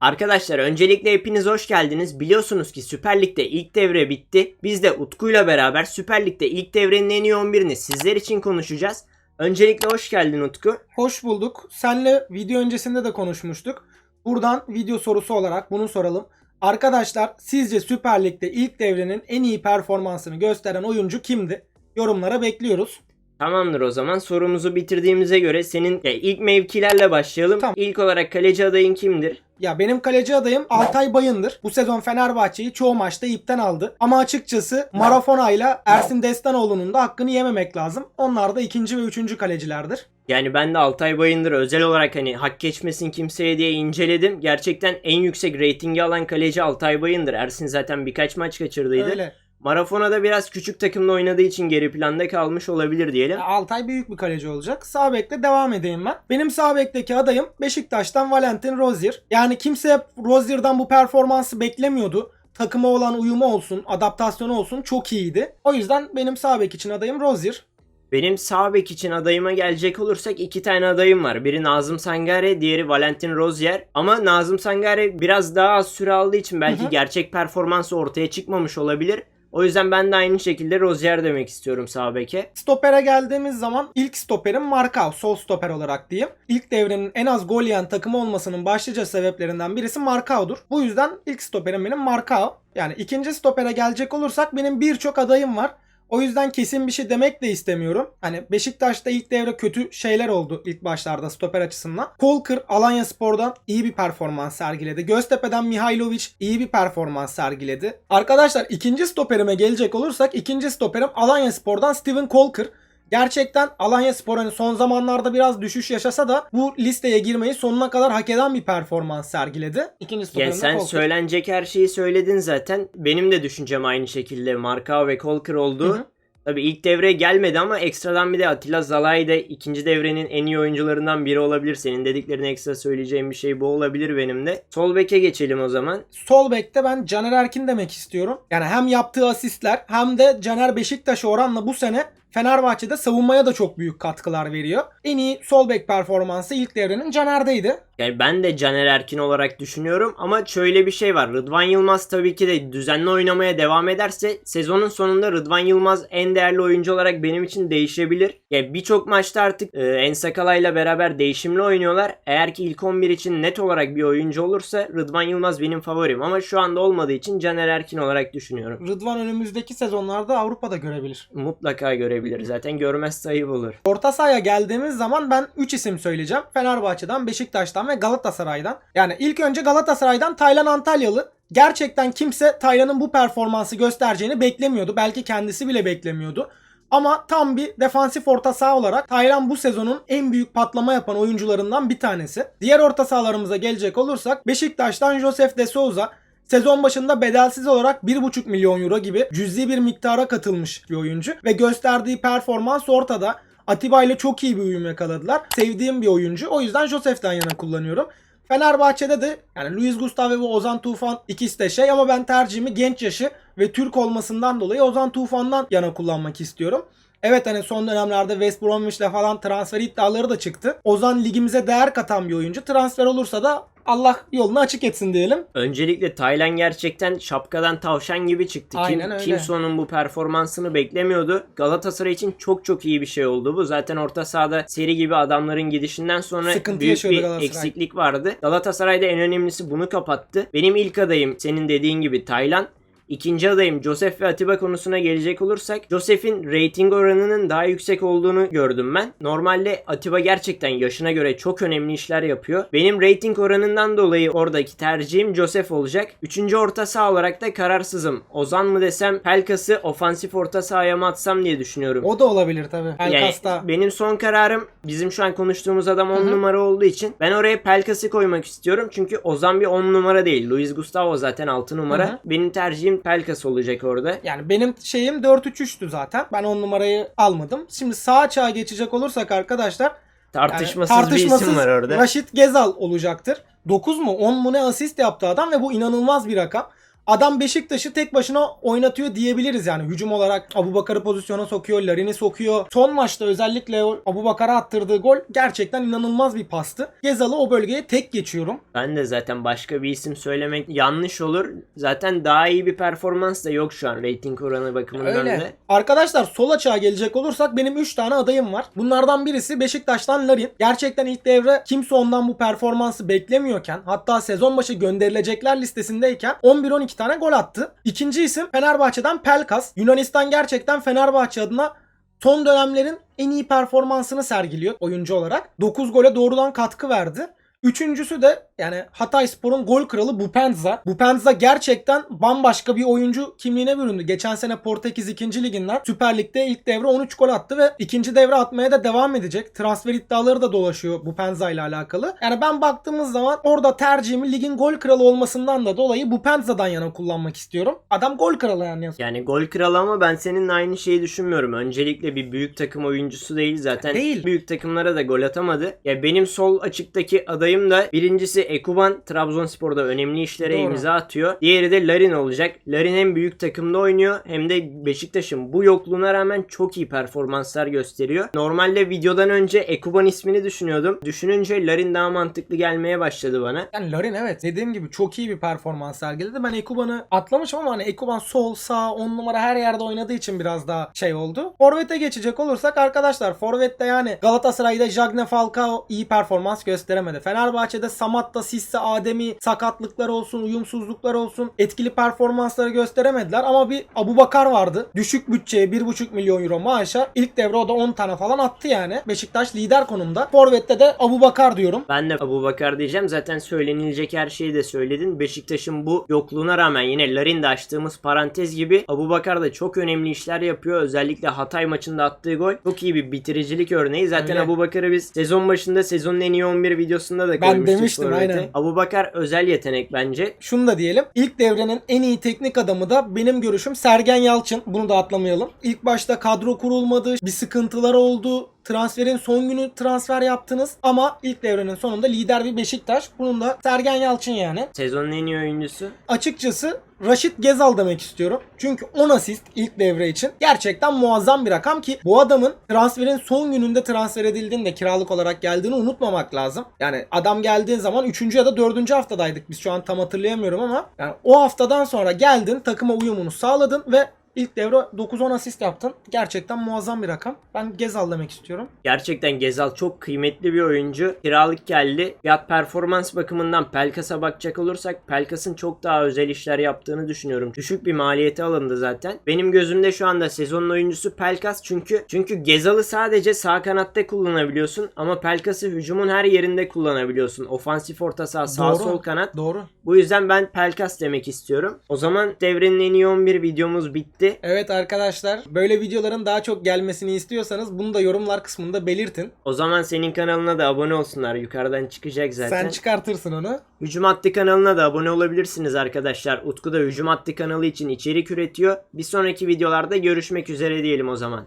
Arkadaşlar öncelikle hepiniz hoş geldiniz. Biliyorsunuz ki Süper Lig'de ilk devre bitti. Biz de Utku'yla beraber Süper Lig'de ilk devrenin en iyi 11'ini sizler için konuşacağız. Öncelikle hoş geldin Utku. Hoş bulduk. Senle video öncesinde de konuşmuştuk. Buradan video sorusu olarak bunu soralım. Arkadaşlar sizce Süper Lig'de ilk devrenin en iyi performansını gösteren oyuncu kimdi? Yorumlara bekliyoruz. Tamamdır o zaman sorumuzu bitirdiğimize göre senin ya, ilk mevkilerle başlayalım. Tamam. İlk olarak kaleci adayın kimdir? Ya benim kaleci adayım Altay Bayındır. Bu sezon Fenerbahçe'yi çoğu maçta ipten aldı. Ama açıkçası Marafona ile Ersin Destanoğlu'nun da hakkını yememek lazım. Onlar da ikinci ve üçüncü kalecilerdir. Yani ben de Altay Bayındır özel olarak hani hak geçmesin kimseye diye inceledim. Gerçekten en yüksek reytingi alan kaleci Altay Bayındır. Ersin zaten birkaç maç kaçırdıydı. Öyle. Marafona'da biraz küçük takımla oynadığı için geri planda kalmış olabilir diyelim. Altay büyük bir kaleci olacak. Sağ bekle devam edeyim ben. Benim sağ bekteki adayım Beşiktaş'tan Valentin Rozier. Yani kimse Rozier'dan bu performansı beklemiyordu. Takıma olan uyumu olsun, adaptasyonu olsun çok iyiydi. O yüzden benim sağ bek için adayım Rozier. Benim sağ bek için adayıma gelecek olursak iki tane adayım var. Biri Nazım Sangare, diğeri Valentin Rozier. Ama Nazım Sangare biraz daha az süre aldığı için belki Hı hı. gerçek performansı ortaya çıkmamış olabilir. O yüzden ben de aynı şekilde Rozier demek istiyorum sağ beke. Stopere geldiğimiz zaman ilk stoperim Markov, sol stoper olarak diyeyim. İlk devrenin en az gol yiyen takımı olmasının başlıca sebeplerinden birisi Markov'dur. Bu yüzden ilk stoperim benim Markov. Yani ikinci stopere gelecek olursak benim birçok adayım var. O yüzden kesin bir şey demek de istemiyorum. Hani Beşiktaş'ta ilk devre kötü şeyler oldu ilk başlarda stoper açısından. Kolkır Alanya Spor'dan iyi bir performans sergiledi. Göztepe'den Mihailovic iyi bir performans sergiledi. Arkadaşlar ikinci stoperime gelecek olursak ikinci stoperim Alanya Spor'dan Steven Kolkır. Gerçekten Alanya Spor hani son zamanlarda biraz düşüş yaşasa da bu listeye girmeyi sonuna kadar hak eden bir performans sergiledi. İkinci stoperim Yani sen Kolkır. söylenecek her şeyi söyledin zaten. Benim de düşüncem aynı şekilde Markao ve Kolkır oldu. Hı hı. Tabii ilk devre gelmedi ama ekstradan bir de Atilla Zalai de ikinci devrenin en iyi oyuncularından biri olabilir. Senin dediklerine ekstra söyleyeceğim bir şey bu olabilir benim de. Sol beke geçelim o zaman. Sol bekte ben Caner Erkin demek istiyorum. Yani hem yaptığı asistler hem de Caner Beşiktaş'a oranla bu sene Fenerbahçe'de savunmaya da çok büyük katkılar veriyor. En iyi sol bek performansı ilk devrenin Caner'deydi. Yani ben de Caner Erkin olarak düşünüyorum ama şöyle bir şey var. Rıdvan Yılmaz tabii ki de düzenli oynamaya devam ederse sezonun sonunda Rıdvan Yılmaz en değerli oyuncu olarak benim için değişebilir. Ya birçok maçta artık e, Ensakala ile beraber değişimli oynuyorlar. Eğer ki ilk 11 için net olarak bir oyuncu olursa Rıdvan Yılmaz benim favorim ama şu anda olmadığı için Caner Erkin olarak düşünüyorum. Rıdvan önümüzdeki sezonlarda Avrupa'da görebilir. Mutlaka görebilir. Zaten görmezse ayıp olur. Orta sahaya geldiğimiz zaman ben 3 isim söyleyeceğim. Fenerbahçe'den, Beşiktaş'tan ve Galatasaray'dan. Yani ilk önce Galatasaray'dan Taylan Antalyalı. Gerçekten kimse Taylan'ın bu performansı göstereceğini beklemiyordu. Belki kendisi bile beklemiyordu. Ama tam bir defansif orta saha olarak Taylan bu sezonun en büyük patlama yapan oyuncularından bir tanesi. Diğer orta sahalarımıza gelecek olursak Beşiktaş'tan Josef de Souza Sezon başında bedelsiz olarak 1,5 milyon euro gibi cüzi bir miktara katılmış bir oyuncu ve gösterdiği performans ortada. Atiba ile çok iyi bir uyum yakaladılar. Sevdiğim bir oyuncu. O yüzden Josef'ten yana kullanıyorum. Fenerbahçe'de de yani Luis Gustavo ve Ozan Tufan ikisi de şey ama ben tercihimi genç yaşı ve Türk olmasından dolayı Ozan Tufan'dan yana kullanmak istiyorum. Evet hani son dönemlerde West Bromwich'le falan transfer iddiaları da çıktı. Ozan ligimize değer katan bir oyuncu. Transfer olursa da Allah yolunu açık etsin diyelim. Öncelikle Taylan gerçekten şapkadan tavşan gibi çıktı. Kim, Aynen öyle. kimse onun bu performansını beklemiyordu. Galatasaray için çok çok iyi bir şey oldu bu. Zaten orta sahada seri gibi adamların gidişinden sonra Sıkıntı büyük bir eksiklik vardı. Galatasaray'da en önemlisi bunu kapattı. Benim ilk adayım senin dediğin gibi Taylan. İkinci adayım Josef ve Atiba konusuna gelecek olursak Josef'in rating oranının daha yüksek olduğunu gördüm ben. Normalde Atiba gerçekten yaşına göre çok önemli işler yapıyor. Benim rating oranından dolayı oradaki tercihim Josef olacak. Üçüncü orta saha olarak da kararsızım. Ozan mı desem Pelkas'ı ofansif orta sahaya mı atsam diye düşünüyorum. O da olabilir tabii. Yani Elkas'ta. benim son kararım bizim şu an konuştuğumuz adam 10 numara olduğu için ben oraya Pelkas'ı koymak istiyorum. Çünkü Ozan bir 10 numara değil. Luis Gustavo zaten 6 numara. Hı hı. Benim tercihim Pelkas olacak orada. Yani benim şeyim 4-3-3'tü zaten. Ben 10 numarayı almadım. Şimdi sağ açığa geçecek olursak arkadaşlar yani Tartışmasız, bir isim var orada. Raşit Gezal olacaktır. 9 mu 10 mu ne asist yaptı adam ve bu inanılmaz bir rakam. Adam Beşiktaş'ı tek başına oynatıyor diyebiliriz yani. Hücum olarak Abubakar'ı pozisyona sokuyor, Larin'i sokuyor. Son maçta özellikle o Abubakar'a attırdığı gol gerçekten inanılmaz bir pastı. Gezal'ı o bölgeye tek geçiyorum. Ben de zaten başka bir isim söylemek yanlış olur. Zaten daha iyi bir performans da yok şu an rating oranı bakımından da. Arkadaşlar sol açığa gelecek olursak benim 3 tane adayım var. Bunlardan birisi Beşiktaş'tan Larin. Gerçekten ilk devre kimse ondan bu performansı beklemiyorken hatta sezon başı gönderilecekler listesindeyken 11-12 tane gol attı. İkinci isim Fenerbahçe'den Pelkas. Yunanistan gerçekten Fenerbahçe adına son dönemlerin en iyi performansını sergiliyor oyuncu olarak. 9 gole doğrudan katkı verdi. Üçüncüsü de yani Hatay Spor'un gol kralı Bupenza. Bupenza gerçekten bambaşka bir oyuncu kimliğine büründü. Geçen sene Portekiz 2. liginden Süper Lig'de ilk devre 13 gol attı ve ikinci devre atmaya da devam edecek. Transfer iddiaları da dolaşıyor Bupenza ile alakalı. Yani ben baktığımız zaman orada tercihimi ligin gol kralı olmasından da dolayı Bupenza'dan yana kullanmak istiyorum. Adam gol kralı yani. Yani gol kralı ama ben seninle aynı şeyi düşünmüyorum. Öncelikle bir büyük takım oyuncusu değil zaten. Değil. Büyük takımlara da gol atamadı. Ya benim sol açıktaki adayım da birincisi Ekuban Trabzonspor'da önemli işlere Doğru. imza atıyor. Diğeri de Larin olacak. Larin hem büyük takımda oynuyor hem de Beşiktaş'ın bu yokluğuna rağmen çok iyi performanslar gösteriyor. Normalde videodan önce Ekuban ismini düşünüyordum. Düşününce Larin daha mantıklı gelmeye başladı bana. Yani Larin evet dediğim gibi çok iyi bir performans sergiledi. Ben Ekuban'ı atlamışım ama hani Ekuban sol sağ 10 numara her yerde oynadığı için biraz daha şey oldu. Forvet'e geçecek olursak arkadaşlar Forvet'te yani Galatasaray'da Jagne Falcao iyi performans gösteremedi. Fenerbahçe'de Samatta, Sisse, Ademi sakatlıklar olsun, uyumsuzluklar olsun etkili performansları gösteremediler ama bir Abubakar vardı. Düşük bütçeye 1,5 milyon euro maaşa ilk devre o da 10 tane falan attı yani. Beşiktaş lider konumda. Forvet'te de Abubakar diyorum. Ben de Abu Bakar diyeceğim. Zaten söylenilecek her şeyi de söyledin. Beşiktaş'ın bu yokluğuna rağmen yine Larin'de açtığımız parantez gibi Abu Bakar da çok önemli işler yapıyor. Özellikle Hatay maçında attığı gol çok iyi bir bitiricilik örneği. Zaten Öyle. Abu Bakar'ı biz sezon başında sezonun en iyi 11 videosunda da Ben koymuştuk demiştim, forvete. Aynen. Abu Bakar özel yetenek bence. Şunu da diyelim. İlk devrenin en iyi teknik adamı da benim görüşüm Sergen Yalçın. Bunu da atlamayalım. İlk başta kadro kurulmadı. Bir sıkıntılar oldu. Transferin son günü transfer yaptınız. Ama ilk devrenin sonunda lider bir Beşiktaş. Bunun da Sergen Yalçın yani. Sezonun en iyi oyuncusu. Açıkçası Raşit Gezal demek istiyorum. Çünkü 10 asist ilk devre için gerçekten muazzam bir rakam ki bu adamın transferin son gününde transfer edildiğinde kiralık olarak geldiğini unutmamak lazım. Yani adam geldiği zaman 3. ya da 4. haftadaydık. Biz şu an tam hatırlayamıyorum ama yani o haftadan sonra geldin, takıma uyumunu sağladın ve ilk devre 9-10 asist yaptın. Gerçekten muazzam bir rakam. Ben Gezal demek istiyorum. Gerçekten Gezal çok kıymetli bir oyuncu. Kiralık geldi. Fiyat performans bakımından Pelkas'a bakacak olursak Pelkas'ın çok daha özel işler yaptığını düşünüyorum. Düşük bir maliyeti alındı zaten. Benim gözümde şu anda sezonun oyuncusu Pelkas çünkü çünkü Gezal'ı sadece sağ kanatta kullanabiliyorsun ama Pelkas'ı hücumun her yerinde kullanabiliyorsun. Ofansif orta saha, sağ Doğru. sol kanat. Doğru. Bu yüzden ben Pelkas demek istiyorum. O zaman devrenin en iyi 11 videomuz bitti. Evet arkadaşlar böyle videoların daha çok gelmesini istiyorsanız bunu da yorumlar kısmında belirtin. O zaman senin kanalına da abone olsunlar. Yukarıdan çıkacak zaten. Sen çıkartırsın onu. Hücum Hattı kanalına da abone olabilirsiniz arkadaşlar. Utku da Hücum Hattı kanalı için içerik üretiyor. Bir sonraki videolarda görüşmek üzere diyelim o zaman.